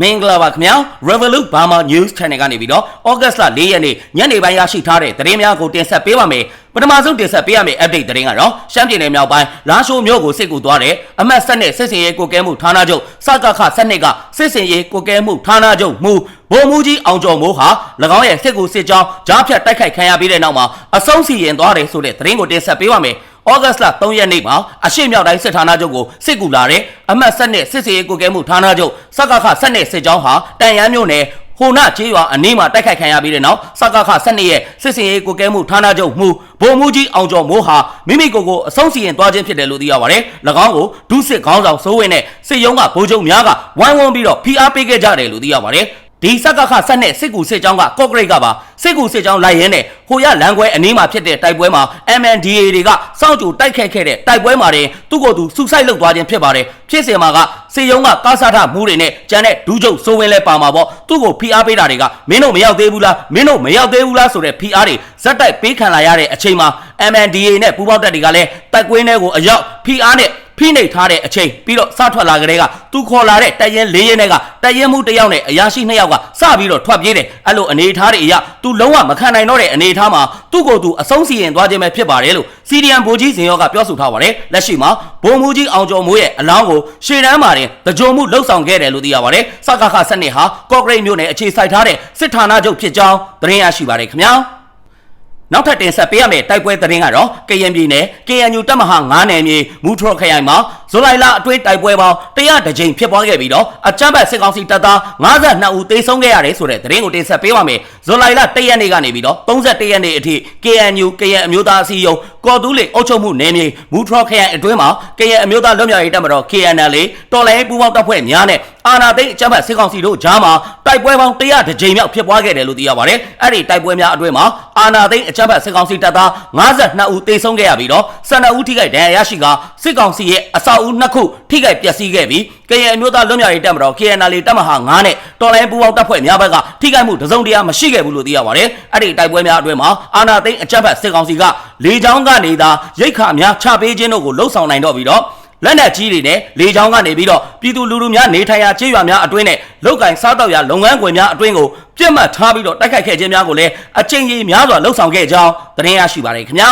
မင်္ဂလာပါခင်ဗျာ Revolut Burma News Channel ကနေပြီးတော့ August လ4ရက်နေ့ညနေပိုင်းရရှိထားတဲ့သတင်းများကိုတင်ဆက်ပေးပါမယ်ပထမဆုံးတင်ဆက်ပေးရမယ့် update သတင်းကတော့ရှမ်းပြည်နယ်မြောက်ပိုင်းလာရှိုးမြို့ကိုစစ်ကူသွားတဲ့အမတ်ဆက်နဲ့စစ်စင်ရေးကိုကဲမှုဌာနချုပ်စကခစနစ်ကစစ်စင်ရေးကိုကဲမှုဌာနချုပ်မူဗိုလ်မှူးကြီးအောင်ကျော်မိုးဟာ၎င်းရဲ့စစ်ကူစစ်ကြောင်းကြားဖြတ်တိုက်ခိုက်ခံရပြီးတဲ့နောက်မှာအဆုံးစီရင်သွားတယ်ဆိုတဲ့သတင်းကိုတင်ဆက်ပေးပါမယ် ဩဂတ်စ်လ3ရက်နေ့မှာအရှိမြောက်တိုင်းစစ်ဌာနချုပ်ကိုစစ်ကူလာတဲ့အမတ်ဆက်နဲ့စစ်စေးကိုကဲမှုဌာနချုပ်စကခဆက်နဲ့စစ်ကြောင်းဟာတန်ရန်မြို့နယ်ဟိုနာချေးရွာအနီးမှာတိုက်ခိုက်ခံရပြီးတဲ့နောက်စကခဆက်နဲ့ရဲ့စစ်စင်ရေးကိုကဲမှုဌာနချုပ်မှုဗိုလ်မှူးကြီးအောင်ကျော်မိုးဟာမိမိကိုယ်ကိုအဆုံးစီရင်သွားခြင်းဖြစ်တယ်လို့သိရပါတယ်။၎င်းကိုဒုစစ်ခေါင်းဆောင်စိုးဝင်းနဲ့စစ်ရုံးကဗိုလ်ချုပ်များကဝိုင်းဝန်းပြီးတော့ဖိအားပေးခဲ့ကြတယ်လို့သိရပါတယ်။ ဒီစကခဆက်နဲ့စစ်ကူစစ်ကြောင်းကကော့ဂရိတ်ကပါစစ်ကူစစ်ကြောင်းလိုက်ရင်းနဲ့ဟိုရလမ်းခွဲအနီးမှာဖြစ်တဲ့တိုက်ပွဲမှာ MNDA တွေကစောင့်ကြိုတိုက်ခတ်ခဲ့တဲ့တိုက်ပွဲမှာတင်သူ့ကိုယ်သူစုဆိုင်လုပ်သွားခြင်းဖြစ်ပါတယ်ဖြစ်စဉ်မှာကစေယုံကကားစားထမှုတွေနဲ့ကျန်တဲ့ဒူးချုပ်စိုးဝင်းလဲပါမှာပေါ့သူ့ကိုဖိအားပေးတာတွေကမင်းတို့မရောက်သေးဘူးလားမင်းတို့မရောက်သေးဘူးလားဆိုတဲ့ဖိအားတွေဇက်တိုက်ပေးခံလာရတဲ့အချိန်မှာ MNDA နဲ့ပူးပေါင်းတပ်တွေကလည်းတိုက်ကွင်းတွေကိုအရောက်ဖိအားနဲ့ ဖိနှိပ်ထားတဲ့အချိန်ပြီးတော့စထွက်လာကြတဲ့ကသူခေါ်လာတဲ့တရင်လေးရဲနဲ့ကတရင်မှုတစ်ယောက်နဲ့အရာရှိနှစ်ယောက်ကစပြီးတော့ထွက်ပြေးတယ်အဲ့လိုအနေထားတွေအရာသူလုံးဝမခံနိုင်တော့တဲ့အနေထားမှာသူ့ကိုယ်သူအဆုံးစီရင်သွားခြင်းပဲဖြစ်ပါတယ်လို့စီဒီယန်ဘိုကြီးစင်ရောကပြောဆိုထားပါတယ်လက်ရှိမှာဘုံမူကြီးအောင်ကျော်မိုးရဲ့အလောင်းကိုရှေ့တန်းမှာတင်တကြုံမှုလှုပ်ဆောင်ခဲ့တယ်လို့သိရပါတယ်စကခစနစ်ဟာကော့ဂရိတ်မြို့နယ်အခြေစိုက်ထားတဲ့စစ်ဌာနချုပ်ဖြစ်ကြောင်းသတင်းရရှိပါတယ်ခင်ဗျာ နောက်ထပ်တင်ဆက်ပေးရမယ့်တိုက်ပွဲသတင်းကတော့ကရင်ပြည်နယ် KNU တပ်မဟာ9နယ်မြေမူထရခရိုင်မှာ ဇူလိုင်လအတွင်းတိုက်ပွဲပေါင်း100တကြိမ်ဖြစ်ပွားခဲ့ပြီးတော့အကြမ်းဖက်စစ်ကောင်စီတပ်သား52ဦးသေဆုံးခဲ့ရတယ်ဆိုတဲ့သတင်းကိုတင်ဆက်ပေးပါမယ်ဇူလိုင်လ1ရက်နေ့ကနေပြီးတော့31ရက်နေ့အထိ KNU ကရင်အမျိုးသားအစည်းအရုံးကော်တူးလေအုပ်ချုပ်မှုနယ်မြေမူထရခရိုင်အတွင်းမှာကရင်အမျိုးသားလွတ်မြောက်ရေးတပ်မတော် KNL တော်လှန်ရေးပူးပေါင်းတပ်ဖွဲ့များနဲ့အာနာသိန်းအကြမ်းဖက်စစ်ကောင်စီတို့ကြားမှာတိုက်ပွဲပေါင်း100တကြိမ်မြောက်ဖြစ်ပွားခဲ့တယ်လို့သိရပါတယ်အဲ့ဒီတိုက်ပွဲများအတွင်းမှာအာနာသိန်းအကြမ်းဖက်စစ်ကောင်စီတပ်သား52ဦးသေဆုံးခဲ့ရပြီးတော့12ဦးထိခိုက်ဒဏ်ရာရရှိကစစ်ကောင်စီရဲ့အဆောက်အဦနှစ်ခုထိခိုက်ပျက်စီးခဲ့ပြီးကရင်အမျိုးသားလွတ်မြောက်ရေးတပ်မတော် KNL တပ်မဟာ9နဲ့တော်လိုင်းပူးပေါင်းတပ်ဖွဲ့များဘက်ကထိခိုက်မှုတစုံတရာမရှိခဲ့ဘူးလို့သိရပါတယ်အဲ့ဒီတိုက်ပွဲများအတွင်းမှာအာနာသိန်းအကြမ်းဖက်စစ်ကောင်စီကလေကြောင်းကနေသာရိတ်ခါများချပေးခြင်းတို့ကိုလှုံ့ဆော်နိုင်တော့ပြီးတော့လက်နက်ကြီးတွေနဲ့လေကြောင်းကနေပြီးတော့ပြည်သူလူထုများနေထိုင်ရာခြေရွာများအတွင်းနဲ့လောက်ကင်စားတော့ရာလုပ်ငန်းခွင်များအတွင်းကိုပြစ်မှတ်ထားပြီးတော့တိုက်ခိုက်ခဲ့ခြင်းများကိုလည်းအကြိမ်ကြီးများစွာလှုံ့ဆော်ခဲ့ကြောင်းသတင်းရရှိပါတယ်ခင်ဗျာ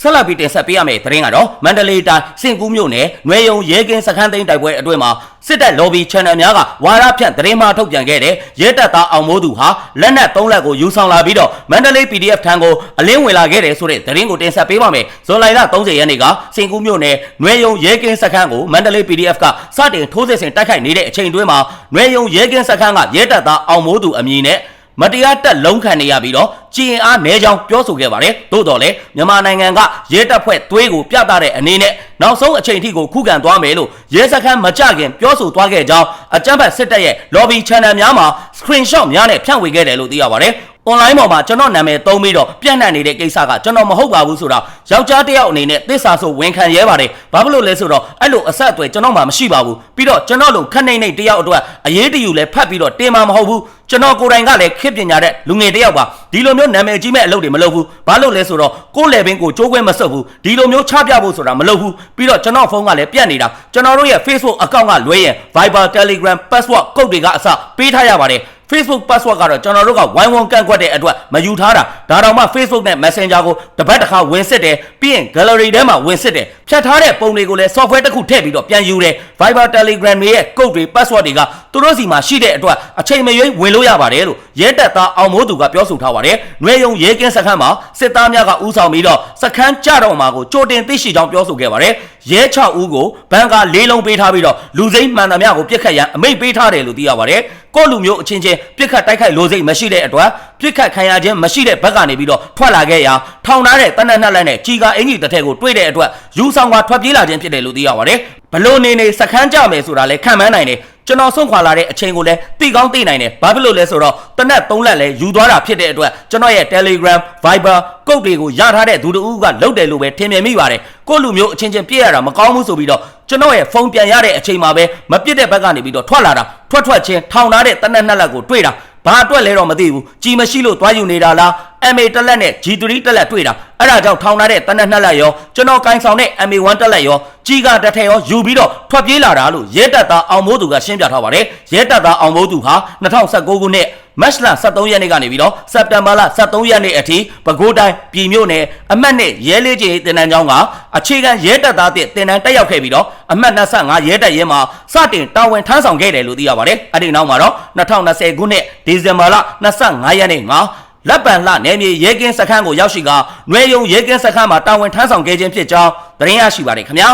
ဆက်လက်ပြီးတင်ဆက်ပေးရမယ့်သတင်းကတော့မန္တလေးတိုင်းစင်ကူးမြို့နယ်နွေယုံရဲကင်းစခန်းသိမ်းတိုက်ပွဲအတွင်းမှာစစ်တပ် lobby channel များကဝါရဖြန့်သတင်းမှထုတ်ပြန်ခဲ့တဲ့ရဲတပ်သားအောင်မိုးသူဟာလက်နက်၃လက်ကိုယူဆောင်လာပြီးတော့မန္တလေး PDF ထံကိုအလင်းဝင်လာခဲ့တယ်ဆိုတဲ့သတင်းကိုတင်ဆက်ပေးပါမယ်။ဇွန်လ30ရက်နေ့ကစင်ကူးမြို့နယ်နွေယုံရဲကင်းစခန်းကိုမန္တလေး PDF ကစတင်ထိုးစစ်ဆင်တိုက်ခိုက်နေတဲ့အချိန်တွင်းမှာနွေယုံရဲကင်းစခန်းကရဲတပ်သားအောင်မိုးသူအမည်နဲ့ မတရားတက်လုံးခံနေရပြီးတော့ကြည်ရင်အားနဲကြောင်းပြောဆိုခဲ့ပါတယ်။သို့တော်လည်းမြန်မာနိုင်ငံကရဲတပ်ဖွဲ့သွေးကိုပြသတဲ့အနေနဲ့နောက်ဆုံးအချိန်ထိကိုခုခံသွားမယ်လို့ရဲစခန်းမကြခင်ပြောဆိုသွားခဲ့ကြောင်းအကြမ်းဖက်စစ်တပ်ရဲ့ lobby channel များမှာ screenshot များနဲ့ဖြန့်ဝေခဲ့တယ်လို့သိရပါတယ်။ online ပေါ်မှာကျွန်တော်နာမည်သုံးပြီးတော့ပြန့်နှံ့နေတဲ့ကိစ္စကကျွန်တော်မဟုတ်ပါဘူးဆိုတော့ယောက်ျားတစ်ယောက်အနေနဲ့သစ္စာဆိုဝန်ခံရဲပါတယ်။ဘာဖြစ်လို့လဲဆိုတော့အဲ့လိုအဆက်အသွယ်ကျွန်တော်မှမရှိပါဘူး။ပြီးတော့ကျွန်တော်လိုခက်နေနေတစ်ယောက်အတွက်အရေးတယူလဲဖတ်ပြီးတော့တင်မှာမဟုတ်ဘူး။ကျွန်တော်ကိုယ်တိုင်ကလည်းခေပညာတဲ့လူငယ်တစ်ယောက်ပါဒီလိုမျိုးနာမည်ကြီးမဲ့အလုပ်တွေမလုပ်ဘူးဘာလို့လဲဆိုတော့ကိုယ်လေပင်ကိုကြိုးခွင်းမဆုပ်ဘူးဒီလိုမျိုးချပြဖို့ဆိုတာမလုပ်ဘူးပြီးတော့ကျွန်တော်ဖုန်းကလည်းပြတ်နေတာကျွန်တော်တို့ရဲ့ Facebook account ကလွဲရင် Viber Telegram password ကုတ်တွေကအစပေးထားရပါတယ် Facebook password ကတော့ကျွန်တော်တို့ကဝိုင်းဝန်းကန့်ကွက်တဲ့အတွက်မယူထားတာဒါတောင်မှ Facebook နဲ့ Messenger ကိုတပတ်တစ်ခါဝင်စစ်တယ်ပြီးရင် gallery ထဲမှာဝင်စစ်တယ်ဖြတ်ထားတဲ့ပုံတွေကိုလည်း software တစ်ခုထည့်ပြီးတော့ပြန်ယူတယ် Viber Telegram တွေရဲ့ code တွေ password တွေကသူတို့စီမှာရှိတဲ့အတွက်အချိန်မရွေးဝင်လို့ရပါတယ်လို့ရဲတပ်သားအောင်မိုးသူကပြောဆိုထားပါတယ်။နှွေယုံရဲကင်းစခန်းမှာစစ်သားများကဥဆောင်ပြီးတော့စခန်းကြတော့မှာကိုကြိုတင်သိရှိကြောင်းပြောဆိုခဲ့ပါတယ်။ရဲ6ဦးကိုဘန်က၄လုံးပေးထားပြီးတော့လူစိမ့်မှန်သမျှကိုပြစ်ခတ်ရန်အမိန့်ပေးထားတယ်လို့သိရပါတယ်။ ကိုလူမျိုးအချင်းချင်းပြစ်ခတ်တိုက်ခိုက်လိုစိတ်မရှိတဲ့အတွက်ပြစ်ခတ်ခံရခြင်းမရှိတဲ့ဘက်ကနေပြီးတော့ထွက်လာခဲ့ရာထောင်ထားတဲ့တနက်နှက်လက်နဲ့ကြီးကာအင်ကြီးတစ်ထက်ကိုတွေးတဲ့အတွက်ယူဆောင်ကထွက်ပြေးလာခြင်းဖြစ်တယ်လို့သိရပါတယ်။ဘလို့နေနေစခန်းကြမယ်ဆိုတာလည်းခံမှန်းနိုင်တယ်ကျွန်တော်ဆုံးခွာလာတဲ့အချိန်ကိုလည်းသိကောင်းသိနိုင်တယ်ဘာဖြစ်လို့လဲဆိုတော့တနက်သုံးလက်လဲယူသွားတာဖြစ်တဲ့အတွက်ကျွန်တော်ရဲ့ Telegram Viber ကုတ်တွေကိုရထားတဲ့သူတို့ကလုတ်တယ်လို့ပဲထင်မြင်မိပါတယ်ကိုလူမျိုးအချင်းချင်းပြည့်ရတာမကောင်းဘူးဆိုပြီးတော့ကျွန်တော်ရဲ့ဖုန်းပြန်ရတဲ့အချိန်မှာပဲမပြစ်တဲ့ဘက်ကနေပြီးတော့ထွက်လာတာ ထွက်ထွက်ချင်းထောင်ထားတဲ့တနက်နှစ်လက်ကိုတွေ့တာဘာအတွက်လဲတော့မသိဘူးကြည်မရှိလို့သွားယူနေတာလား MA တက်လက်နဲ့ G3 တက်လက်တွေ့တာအဲ့ဒါကြောင့်ထောင်ထားတဲ့တနက်နှစ်လက်ရောကျွန်တော်ကင်ဆောင်တဲ့ MA1 တက်လက်ရောကြီးကတစ်ထည်ရောယူပြီးတော့ထွက်ပြေးလာတာလို့ရဲတပ်သားအောင်မိုးသူကရှင်းပြထားပါတယ်ရဲတပ်သားအောင်မိုးသူဟာ2019ခုနှစ်မတ်လ23ရက်နေ့ကနေပြီးတော့စက်တင်ဘာလ23ရက်နေ့အထိပဲခူးတိုင်းပြည်မြို့နယ်အမှတ်နဲ့ရဲလေးချင်းတင်တန်းကျောင်းကအခြေခံရဲတပ်သားတဲ့တင်တန်းတက်ရောက်ခဲ့ပြီးတော့အမှတ်25ရဲတပ်ရဲမှာစတင်တာဝန်ထမ်းဆောင်ခဲ့တယ်လို့သိရပါတယ်အဲ့ဒီနောက်မှာတော့2020ခုနှစ်ဒီဇင်ဘာလ25ရက်နေ့မှာ လက်ပံလှနယ်မြေရဲကင်းစခန်းကိုရောက်ရှိကနွေယုံရဲကင်းစခန်းမှာတာဝန်ထမ်းဆောင်ခဲ့ခြင်းဖြစ်ကြောင်းသတင်းရရှိပါတယ်ခင်ဗျာ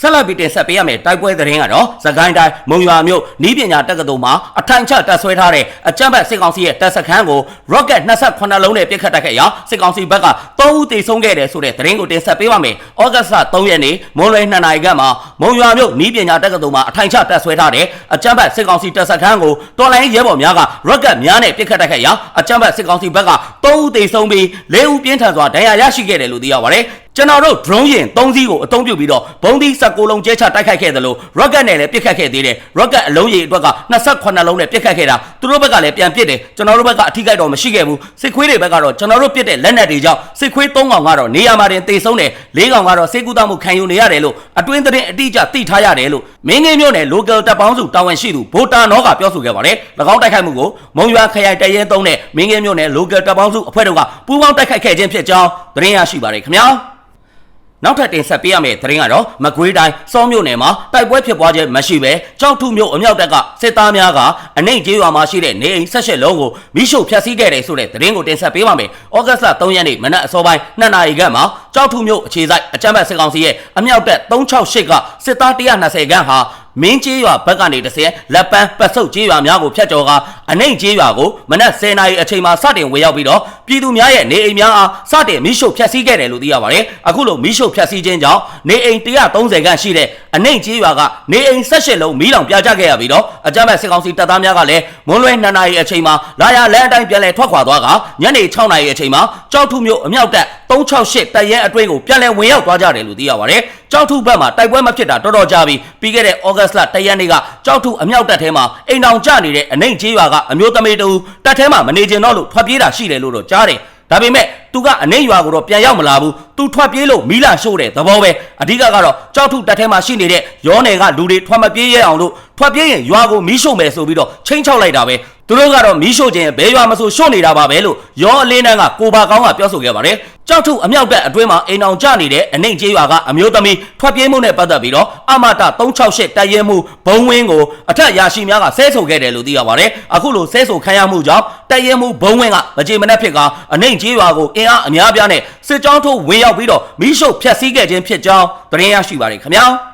ဆက်လက်ပြီးတင်ဆက်ပေးရမယ့်တိုက်ပွဲသတင်းကတော့သခိုင်းတိုင်းမုံရွာမြို့နီးပညာတက္ကသိုလ်မှာအထိုင်ချတပ်ဆွဲထားတဲ့အကြမ်းဖက်စစ်ကောင်စီရဲ့တပ်စခန်းကို rocket 28လုံးနဲ့ပစ်ခတ်တိုက်ခဲ့ရာစစ်ကောင်စီဘက်က3ဦးသေဆုံးခဲ့တယ်ဆိုတဲ့သတင်းကိုတင်ဆက်ပေးပါမယ်။ဩဂတ်စ်လ3ရက်နေ့မွန်လွယ်2နာရီခန့်မှာမုံရွာမြို့နီးပညာတက္ကသိုလ်မှာအထိုင်ချတပ်ဆွဲထားတဲ့အကြမ်းဖက်စစ်ကောင်စီတပ်စခန်းကိုတော်လိုင်းရဲဘော်များက rocket များနဲ့ပစ်ခတ်တိုက်ခဲ့ရာအကြမ်းဖက်စစ်ကောင်စီဘက်က3ဦးသေဆုံးပြီး4ဦးပြင်းထန်စွာဒဏ်ရာရရှိခဲ့တယ်လို့သိရပါတယ်။ ကျွန်တော်တို့ drone ရင်3စီးကိုအသုံးပြုပြီးတော့ဘုံသီး16လုံးကျဲချတိုက်ခိုက်ခဲ့တယ်လို့ rocket နဲ့လည်းပစ်ခတ်ခဲ့သေးတယ် rocket အလုံးကြီးအတွက်က28လုံးနဲ့ပစ်ခတ်ခဲ့တာသူတို့ဘက်ကလည်းပြန်ပစ်တယ်ကျွန်တော်တို့ဘက်ကအထိခိုက်တော့မရှိခဲ့ဘူးစစ်ခွေးတွေဘက်ကတော့ကျွန်တော်တို့ပစ်တဲ့လက်နက်တွေကြောင့်စစ်ခွေး3កောင်ကတော့နေရာမှာတင်တေဆုံးတယ်4កောင်ကတော့စေကူတမှုခံယူနေရတယ်လို့အတွင်းသတင်းအတိအကျသိထားရတယ်လို့မင်းငင်းမျိုးနဲ့ local တပ်ပေါင်းစုတာဝန်ရှိသူဗိုတာနောကပြောဆိုခဲ့ပါတယ်၎င်းတိုက်ခိုက်မှုကိုမုံရွာခရိုင်တရဲ3နဲ့မင်းငင်းမျိုးနဲ့ local တပ်ပေါင်းစုအဖွဲ့တို့ကပူးပေါင်းတိုက်ခိုက်ခဲ့ခြင်းဖြစ်ကြောင်းသတင်းရရှိပါတယ်ခင်ဗျာ နောက်ထပ်တင်ဆက်ပေးရမယ့်သတင်းကတော့မကွေးတိုင်းစောမြို့နယ်မှာတိုက်ပွဲဖြစ်ပွားခြင်းမရှိဘဲကြောက်ထုမြို့အမြောက်တပ်ကစစ်သားများကအနိုင်ကျေးရွာမှာရှိတဲ့နေအိမ်ဆက်ရှစ်လုံးကိုမိရှုဖျက်ဆီးခဲ့တယ်ဆိုတဲ့သတင်းကိုတင်ဆက်ပေးပါမယ်။ဩဂတ်စ်လ3ရက်နေ့မနက်အစောပိုင်း2နာရီခန့်မှာကြောက်ထုမြို့အခြေစိုက်အကြမ်းဖက်စစ်ကောင်စီရဲ့အမြောက်တပ်368ကစစ်သား120ခန့်ဟာ မင်းကျေးရွာဘက်ကနေတစ်ဆင့်လက်ပန်းပတ်ဆုပ်ကျေးရွာများကိုဖျက်ကျော်ကအနိုင်ကျေးရွာကိုမနက်10:00နာရီအချိန်မှာစတင်ဝေရောက်ပြီးတော့ပြည်သူများရဲ့နေအိမ်များအားစတင်မိရှုဖျက်ဆီးခဲ့တယ်လို့သိရပါတယ်။အခုလိုမိရှုဖျက်ဆီးခြင်းကြောင့်နေအိမ်130ခန့်ရှိတဲ့အနိုင်ကျေးရွာကနေအိမ်18လုံးမီးလောင်ပြကြခဲ့ရပြီးတော့အကြမ်းဖက်စစ်ကောင်စီတပ်သားများကလည်းမွန်းလွဲ2နာရီအချိန်မှာလာရလမ်းအတိုင်းပြန်လည်ထွက်ခွာသွားကညနေ6နာရီအချိန်မှာကြောက်ထုမြို့အမြောက်တပ်368တပ်ရဲအတွင်းကိုပြန်လည်ဝင်ရောက်သွားကြတယ်လို့သိရပါတယ်။ကြောက်ထုဘက်မှာတိုက်ပွဲမဖြစ်တာတော်တော်ကြာပြီပြီးခဲ့တဲ့ဩဂတ်စ်လ1ရက်နေ့ကကြောက်ထုအမြောက်တပ်ထဲမှာအိမ်တောင်ကျနေတဲ့အနိုင်ကျေးရွာကအမျိုးသမီးတူတပ်ထဲမှာမနေကျင်တော့လို့ထွက်ပြေးတာရှိတယ်လို့တော့ကြားတယ်။ဒါပေမဲ့သူကအနိုင်ရွာကိုတော့ပြန်ရောက်မလာဘူး။သူထွက်ပြေးလို့မီးလာရှို့တဲ့သဘောပဲ။အဓိကကတော့ကြောက်ထုတပ်ထဲမှာရှိနေတဲ့ရောနယ်ကလူတွေထွက်မပြေးရအောင်လို့ထွက်ပြေးရင်ရွာကိုမီးရှို့မယ်ဆိုပြီးတော့ချင်းချောက်လိုက်တာပဲ။သူတို့ကတော့မီးရှို့ခြင်းဘဲရွာမဆိုရှို့နေတာပါပဲလို့ရောအလေးနန်းကကိုပါကောင်းကပြောဆိုခဲ့ပါတယ်။ကြောက်ထုအမြောက်တပ်အတွင်းမှာအိမ်အောင်ကျနေတဲ့အနိုင်ကျေးရွာကအမျိုးသမီးထွက်ပြေးမှုနဲ့ပတ်သက်ပြီးတော့အမတာ368တပ်ရဲမှုဘုံဝင်းကိုအထက်ရာရှိများကဆဲဆိုခဲ့တယ်လို့သိရပါတယ်။အခုလိုဆဲဆိုခံရမှုကြောင့်တပ်ရဲမှုဘုံဝင်းကမကြေမနက်ဖြစ်ကအနိုင်ကျေးရွာကိုအင်အားအများပြားနဲ့စစ်ကြောင်းထိုးဝင်ရောက်ပြီးတော့မိရှုဖျက်ဆီးခဲ့ခြင်းဖြစ်ကြောင်းသတင်းရရှိပါတယ်ခင်ဗျာ။